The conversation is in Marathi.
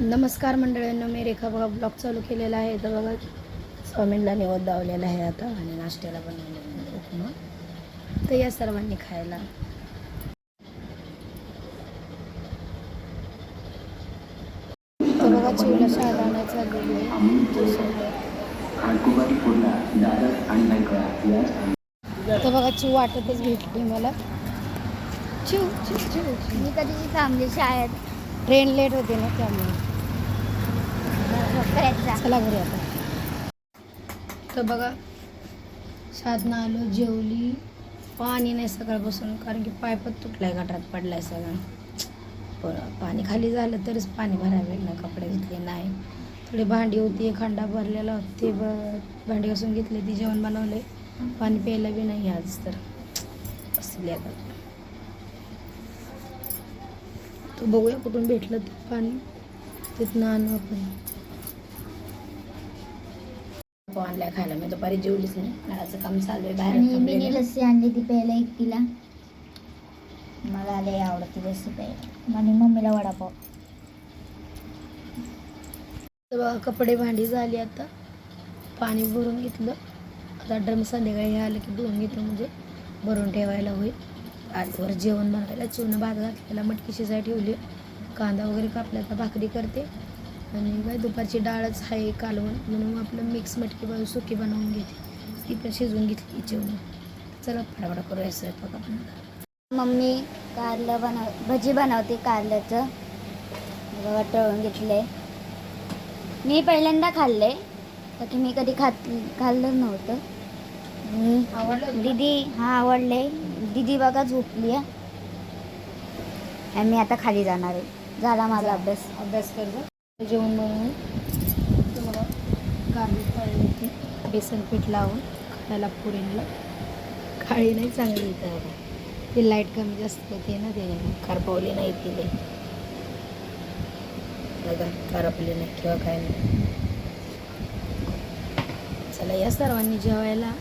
नमस्कार मंडळींना मी रेखा बघा ब्लॉग चालू केलेला आहे. तर बघा स्वामींना निवद दावलेला आहे आता आणि नाश्त्याला बनवलेला आहे उपमा. तर या सर्वांनी खायला. तर बघा चिवला शाळा आणायचं तर बघा चिव वाटतच भेटली मला. चिव चिव चिव. मी कधीची थांबली शाळेत. ट्रेन लेट होते ना त्यामुळे. चला घरी आता. तर बघा साधना आलो जेवली. पाणी नाही सकाळपासून कारण की पायपच तुटलाय गटारात पडलाय सगळं. बरं पाणी खाली झालं तरच पाणी भरावे ना कपडे घेतले नाही. थोडी भांडी होती एक खंडा भरलेला होता ते ब भांडी घासून घेतले ती जेवण बनवले. पाणी प्यायला बी नाही आज तर. असले आता. तर बघूया कुठून भेटलं ते पाणी. तिथनं आणू आपण. आणल्या खायला. मी दुपारी जेवलीच नाही. नळाचं काम चालू आहे बाहेर आणि थांबलेले. मिनी लस्सी आणली ती प्यायला एकटीला. मला लय आवडती लस्सी प्यायला. आणि मम्मीला वडापाव. तर बघा कपडे भांडी झाली आता. पाणी भरून घेतलं. आता ड्रम संध्याकाळी आलं की धुवून घेतलं म्हणजे. भरून ठेवायला होईल. आजवर जेवण बनवायला चूर्ण भात घातलेला मटकी शिजाय ठेवली कांदा वगैरे कापला भाकरी करते. आणि काय दुपारची डाळच आहे कालवण म्हणून आपलं मिक्स मटकी बनवून सुकी बनवून घेते. ती पण शिजवून घेतली जेवण. चला फटाफटा करूया स्वयंपाक आपण. मम्मी कारलं बनव भजी बनवते कारल्याचं. टळून घेतलं घेतले मी पहिल्यांदा खाल्ले तर की मी कधी खात खाल्लं नव्हतं. दीदी हा आवडले. दीदी बघा झोपली आहे. मी आता खाली जाणार आहे. झाला माझा अभ्यास. अभ्यास कर जा. जेवण बनवून. बेसन पीठ लावून खायला पुरीला. काळी नाही चांगली इथं ती लाइट कमी जास्त होते ना ते करपवली नाही तिले बघा करपली नाही किंवा काय नाही. चला या सर्वांनी जेवायला.